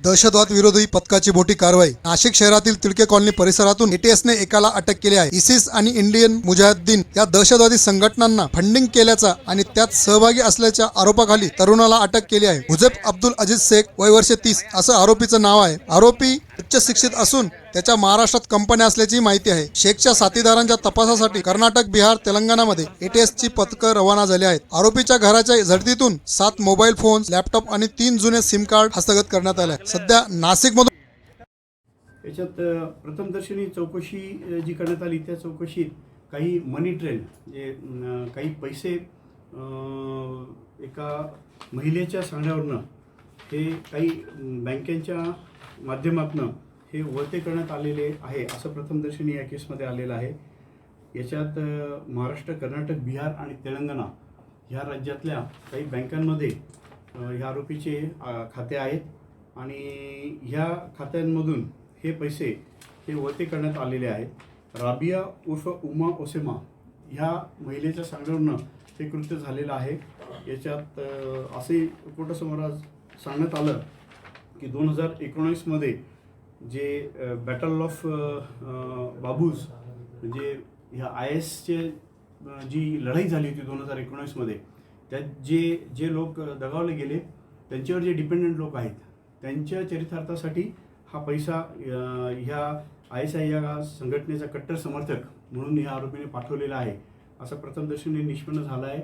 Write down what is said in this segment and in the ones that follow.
दहशतवाद विरोधी पथकाची मोठी कारवाई. नाशिक शहरातील तिळके कॉलनी परिसरातून एटीएसने एकाला अटक केली आहे. इसिस आणि इंडियन मुजाहिद्दीन या दहशतवादी संघटनांना फंडिंग केल्याचा आणि त्यात सहभागी असल्याच्या आरोपाखाली तरुणाला अटक केली आहे. हुजेफ अब्दुल अजीज शेख वय वर्ष तीस असं आरोपीचं नाव आहे. आरोपी उच्च शिक्षित असून त्याच्या महाराष्ट्रात कंपन्या असल्याची माहिती आहे. शेखच्या साथीदारांच्या तपासासाठी कर्नाटक बिहार तेलंगणामध्ये एटीएसची पथकं रवाना झाली आहेत. आरोपीच्या घराच्या झडतीतून सात मोबाईल फोन लॅपटॉप आणि तीन जुने सिम कार्ड हस्तगत करण्यात आले सध्या सध्या नाशिकमधून याच्यात प्रथमदर्शनी चौकशी जी करण्यात आली त्या चौकशीत काही मनी ट्रेन जे काही पैसे एका महिलेच्या सांगण्यावरनं हे काही बँकेच्या माध्यमातून हे वळते करण्यात आलेले आहे असं प्रथमदर्शनी या केसमध्ये आलेलं आहे. याच्यात महाराष्ट्र कर्नाटक बिहार आणि तेलंगणा ह्या राज्यातल्या काही बँकांमध्ये ह्या आरोपीचे खाते आहेत आणि ह्या खात्यांमधून हे पैसे हे वळते करण्यात आलेले आहेत. राबिया उर्फ उमा ओसेमा ह्या महिलेच्या सांगण्यावरनं हे कृत्य झालेलं आहे. याच्यात असे कोर्टासमोर आज सांगण्यात आलं की दोन हजार एकोणीसमध्ये जे बॅटल ऑफ बाबूज म्हणजे ह्या आय एसचे जी लढाई झाली होती दोन हजार एकोणीसमध्ये त्यात जे जे लोक दगावले गेले त्यांच्यावर जे डिपेंडंट लोक आहेत त्यांच्या चरितार्थासाठी हा पैसा ह्या आय एस आय या संघटनेचा कट्टर समर्थक म्हणून ह्या आरोपीने पाठवलेला आहे. असं प्रथमदर्शनी निष्पन्न झाला आहे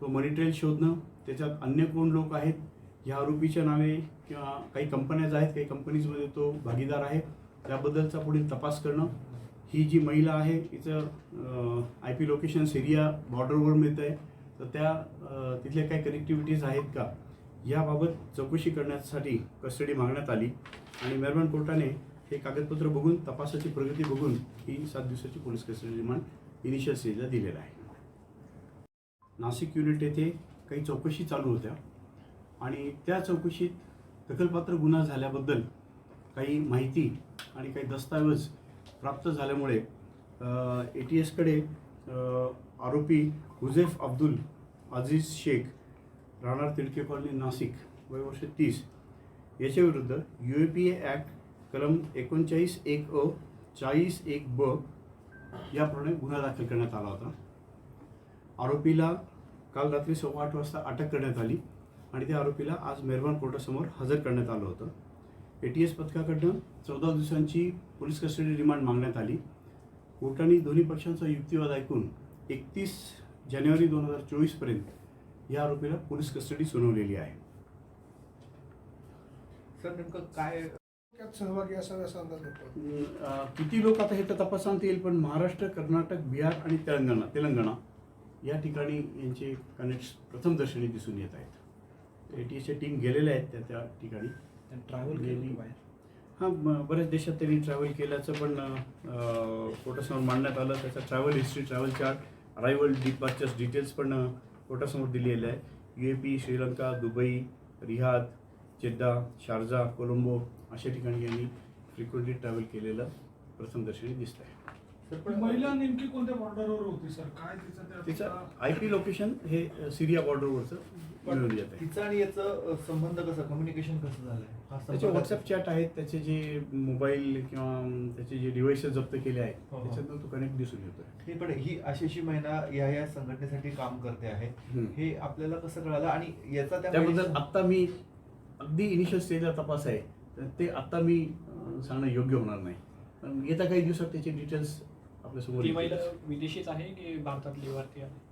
तो मनी ट्रेल शोधणं त्याच्यात अन्य कोण लोक आहेत ह्या आरोपीच्या नावे किंवा काही कंपन्याज आहेत काही कंपनीजमध्ये तो भागीदार आहे. त्याबद्दलचा पुढील तपास करणं. ही जी महिला आहे तिचं आय पी लोकेशन सिरिया बॉर्डरवर मिळतं आहे तर त्या तिथल्या काही कनेक्टिव्हिटीज आहेत का? याबाबत चौकशी करण्यासाठी कस्टडी मागण्यात आली. आणि मेहरबान कोर्टाने हे कागदपत्र बघून तपासाची प्रगती बघून ही सात दिवसाची पोलीस कस्टडी रिमांड इनिशियल स्टेजला दिलेला आहे. नाशिक युनिट येथे काही चौकशी चालू होत्या. आणि त्या चौकशीत दखलपात्र गुन्हा झाल्याबद्दल काही माहिती आणि काही दस्तावेज प्राप्त झाल्यामुळे ए टी एसकडे आरोपी हुजेफ अब्दुल अजीज शेख राहणार तिडके कॉलनी नाशिक वय वर्ष तीस. याच्याविरुद्ध U A P A act कलम एकोणचाळीस एक अ चाळीस एक ब याप्रमाणे गुन्हा दाखल करण्यात आला होता. आरोपीला काल रात्री सव्वा आठ वाजता अटक करण्यात आली. आणि त्या आरोपीला आज मेहरबान कोर्टासमोर हजर करण्यात आलं होतं. ए टी एस पथकाकडनं चौदा दिवसांची पोलीस कस्टडी रिमांड मागण्यात आली. कोर्टाने दोन्ही पक्षांचा युक्तिवाद ऐकून एकतीस जानेवारी दोन हजार चोवीसपर्यंत या आरोपीला पोलीस कस्टडी सुनावलेली आहे. सर नेमकं काय सहभागी असावे असा अंदाज होतो. किती लोक आता हे तर तपासांत येईल पण महाराष्ट्र कर्नाटक बिहार आणि तेलंगणा तेलंगणा या ठिकाणी यांचे कनेक्ट्स प्रथमदर्शनी दिसून येत आहेत. ए टी एसच्या टीम गेलेल्या आहेत त्या त्या ठिकाणी. ट्रॅव्हल केलं हां बऱ्याच देशात त्यांनी ट्रॅव्हल केल्याचं पण अं, कोर्टासमोर मांडण्यात आलं. त्याचा travel history travel chart arrival departures details पण अं, कोर्टासमोर दिलेले आहे. U A P Sri Lanka Dubai Riyadh Jeddah Sharjah Colombo अशा ठिकाणी यांनी फ्रिक्वेंटली ट्रॅव्हल केलेलं प्रथमदर्शनी दिसत आहे सर पण महिला नेमकी कोणत्या बॉर्डरवर होती सर? काय तिचं तिचं आय पी लोकेशन हे सिरिया बॉर्डरवरचं मिळून येत आहे तिचा आणि याचं संबंध कसा? कम्युनिकेशन कसं झालंय? त्याचे व्हॉट्सअप चॅट आहेत त्याचे जे मोबाईल किंवा त्याचे जे डिव्हाइसेस जप्त केले आहेत हो, हो. त्याच्यातनं तो कनेक्ट दिसून येतोय. हे पण ही अशी अशी महिना या या संघटनेसाठी काम करते आहे. हे आपल्याला कसं कळालं? आणि याचा त्या त्याबद्दल आत्ता मी अगदी इनिशियल स्टेजला तपास आहे तर ते आत्ता मी सांगणं योग्य होणार नाही. पण येत्या काही दिवसात त्याचे डिटेल्स आपल्यासमोर विदेशीच आहे की भारतातली भारतीय आहे?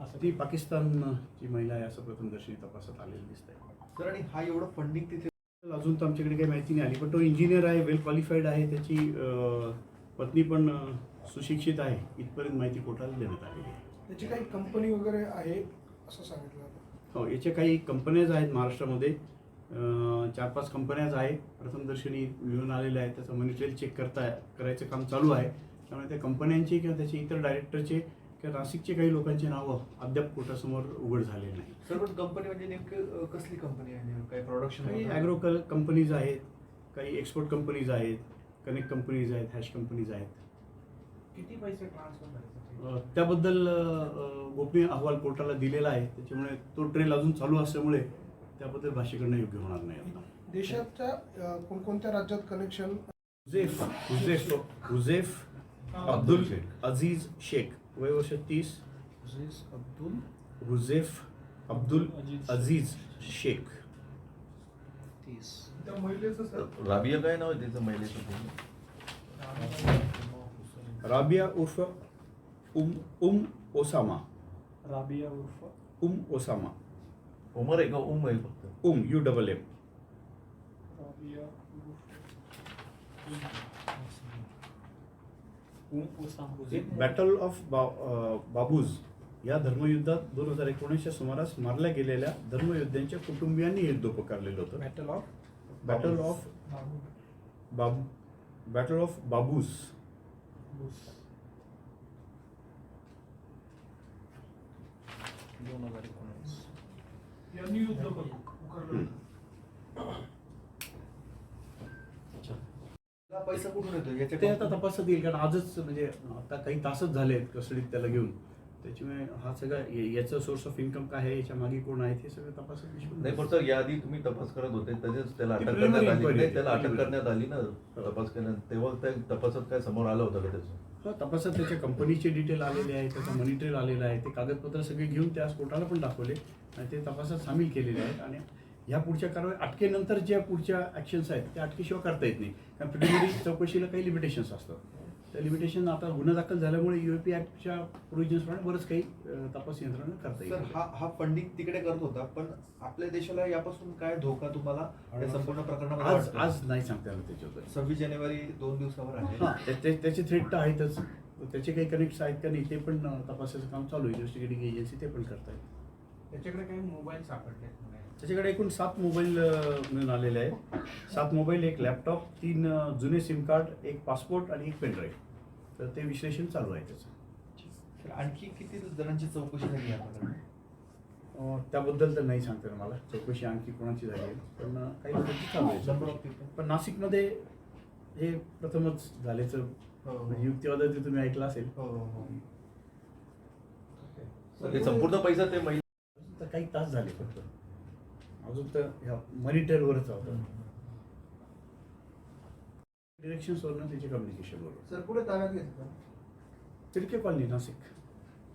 असं ती पाकिस्तानची महिला आहे असं प्रथमदर्शनी तपासात आलेलं दिसत आहे सर आणि हा एवढं फंडिंग तिथे अजून तर आमच्याकडे काही माहिती नाही आली पण तो इंजिनियर आहे वेल क्वालिफाईड आहे त्याची पत्नी पण सुशिक्षित आहे. इथपर्यंत माहिती कोर्टाला देण्यात आलेली आहे. त्याची काही कंपनी वगैरे आहे असं सांगितलं हो याच्या काही कंपन्याज आहेत महाराष्ट्रामध्ये. चार पाच कंपन्याज आहेत प्रथमदर्शनी मिळून आलेल्या आहेत त्याचं मनी ट्रेल चेक करता करायचं काम चालू आहे. त्यामुळे त्या कंपन्यांचे किंवा त्याचे इतर डायरेक्टरचे किंवा नाशिकचे काही लोकांची नावं अद्याप कोर्टासमोर उघड झाले नाही. सर पण कंपनी म्हणजे नेमकी कसली कंपनी आहे? काही प्रोडक्शन काही ॲग्रो कंपनीज आहेत काही एक्सपोर्ट कंपनीज आहेत कनेक्ट कंपनीज आहेत हॅश कंपनीज आहेत. किती पैसे ट्रान्सफर त्याबद्दल गोपनीय अहवाल कोर्टाला दिलेला आहे. त्याच्यामुळे तो ट्रेल अजून चालू असल्यामुळे त्याबद्दल भाष्य करणं योग्य होणार नाही आता. देशाच्या कोणकोणत्या राज्यात कनेक्शन हुझेफ हुझेफ हुझेफ अब्दुल अझीज शेख. वय वर्ष तीस अब्दुल हुझेफ अब्दुल अजीज. अझीज शेख तीस त्या महिलेचं सर. राबिया काय नाव आहे त्याचं महिलेचं? राबिया उर्फ उम उम ओसामा. राबिया उर्फ. उम ओसामा. उमर आहे का उम आहे फक्त? उम यू डबल एम. राबिया उर्फ. बॅटल ऑफ बा बाबूज या धर्मयुद्धात दोन हजार एकोणीसच्या सुमारास मारल्या गेलेल्या धर्मयोद्ध्यांच्या कुटुंबियांनी हे युद्ध पुकारलेलं होतं. बॅटल ऑफ बॅटल ऑफ बाब बॅटल ऑफ बाबूज दोन हजार एकोणीस यांनी युद्ध पुकारलं हा पैसा कुठून येतो ते याच्या आता तपासात येईल कारण आजच म्हणजे आता काही तासच झाले आहेत कस्टडीत त्याला घेऊन त्याच्यामुळे हा सगळा याचं सोर्स ऑफ इन्कम काय आहे याच्या मागे कोण आहेत हे सगळं तपासात नाही पण. सर याआधी तुम्ही तपास करत होते तसेच त्याला ती अटक करण्यात आली नाही त्याला. अटक करण्यात आली ना तपास करण्यात तेव्हा त्या तपासात काय समोर आलं होतं का त्याचं हो तपासात त्याच्या कंपनीचे डिटेल आलेले आहे त्याचा मनी ट्रेल आलेला आहे ते कागदपत्र सगळे घेऊन त्या कोर्टाला पण दाखवले आणि ते तपासात सामील केलेले आहेत आणि ह्या पुढच्या कारवाई अटकेनंतर ज्या पुढच्या ॲक्शन्स आहेत त्या अटकेशिवाय करता येत नाही. कारण प्रिलिमिनरी चौकशीला काही लिमिटेशन्स असतात. त्या लिमिटेशन आता गुन्हा दाखल झाल्यामुळे युएपी ॲक्टच्या प्रोव्हिजन्सप्रमाणे बरंच काही तपास यंत्रणा करता सर येईल हा हा फंडिंग तिकडे करत होता पण आपल्या देशाला यापासून काय धोका तुम्हाला या संपूर्ण प्रकरणामध्ये आज? आज नाही सांगता येणार त्याच्याबद्दल. सव्वीस जानेवारी दोन दिवसावर आहे. त्या- त्या- त्याचे थ्रेट तर आहेतच. त्याचे काही कनेक्ट्स आहेत का नाही ते पण तपासाचं काम चालू आहे. इन्व्हेस्टिगेटिंग एजन्सी ते पण करतायत. त्याच्याकडे काही मोबाईल सापडले. त्याच्याकडे एकूण सात मोबाईल मिळून आलेले आहेत. सात मोबाईल एक लॅपटॉप तीन जुने सिम कार्ड एक पासपोर्ट आणि एक पेनड्राईव्ह तर ते विश्लेषण चालू आहे त्याचं. तर आणखी किती जणांची चौकशी झाली त्याबद्दल तर नाही सांगता मला. चौकशी आणखी कोणाची झाली आहे? पण काही लोकांची चालू आहे. पण नाशिकमध्ये हे प्रथमच झाल्याचं हो, म्हणजे युक्तिवाद ते तुम्ही ऐकलं असेल. हो, हो, हो. हे संपूर्ण पैसा ते महिला काही तास झाले फक्त. अजून तर ह्या मनी ट्रेलवरच होतं डिरेक्शन्सवरनं त्याचे कम्युनिकेशनवर सर पुढे ताब्यात घेतलं? तिडके कॉलनी नाशिक.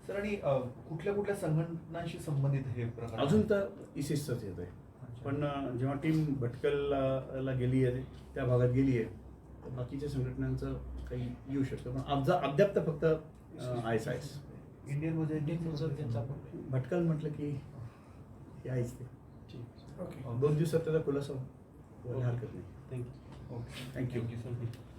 सर आणि अ, कुठल्या कुठल्या संघटनांशी संबंधित हे प्रकार अजून तर इसिसच येत आहे. पण अं, जेव्हा टीम भटकलला ला गेली आहे त्या भागात गेली आहे तर बाकीच्या संघटनांचं काही येऊ शकतं. पण अद्या अद्याप तर फक्त I S I S Indian Mujahideen Bhatkal म्हटलं की हे आहेच ते. ओके दोन दिवसात त्याचा खुलासा व्हायला हरकत नाही थँक्यू थँक्यू थँक्यू सर